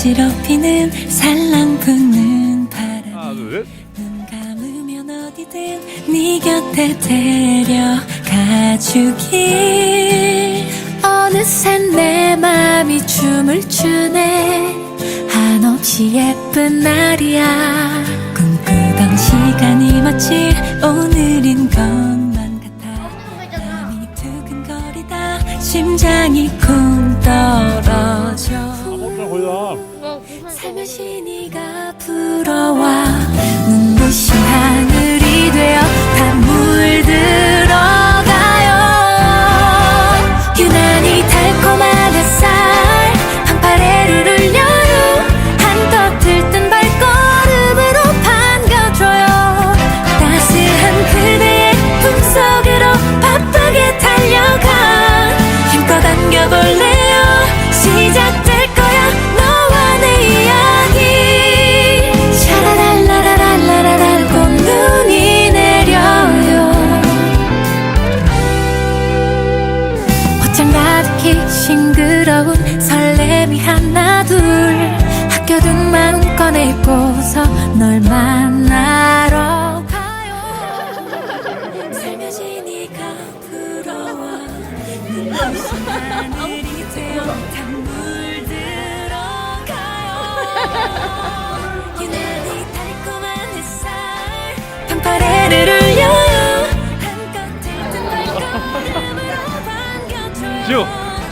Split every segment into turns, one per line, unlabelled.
어지럽히는 살랑 붙는 바람
하나 둘.
눈 감으면 어디든 네 곁에 데려가주길. 어느새 내 맘이 춤을 추네. 한없이 예쁜 날이야. 꿈꾸던 시간이 마치 오늘인 것만 같아. 마음이 두근거리다. 심장이 쿵 떨어져
아무튼 거기다
살며시 네가 불어와 옷장 가득히 싱그러운 설렘이 하나 둘. 학교든 마음껏 입고서 널 만나러 가요. 살며시 네가 하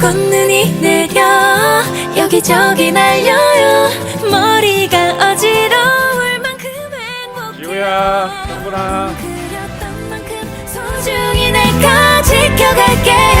꽃눈이 내려. 여기저기 날려요. 머리가 어지러울 만큼 행복해.
형구랑
그렸던 만큼 소중히 내가 지켜갈게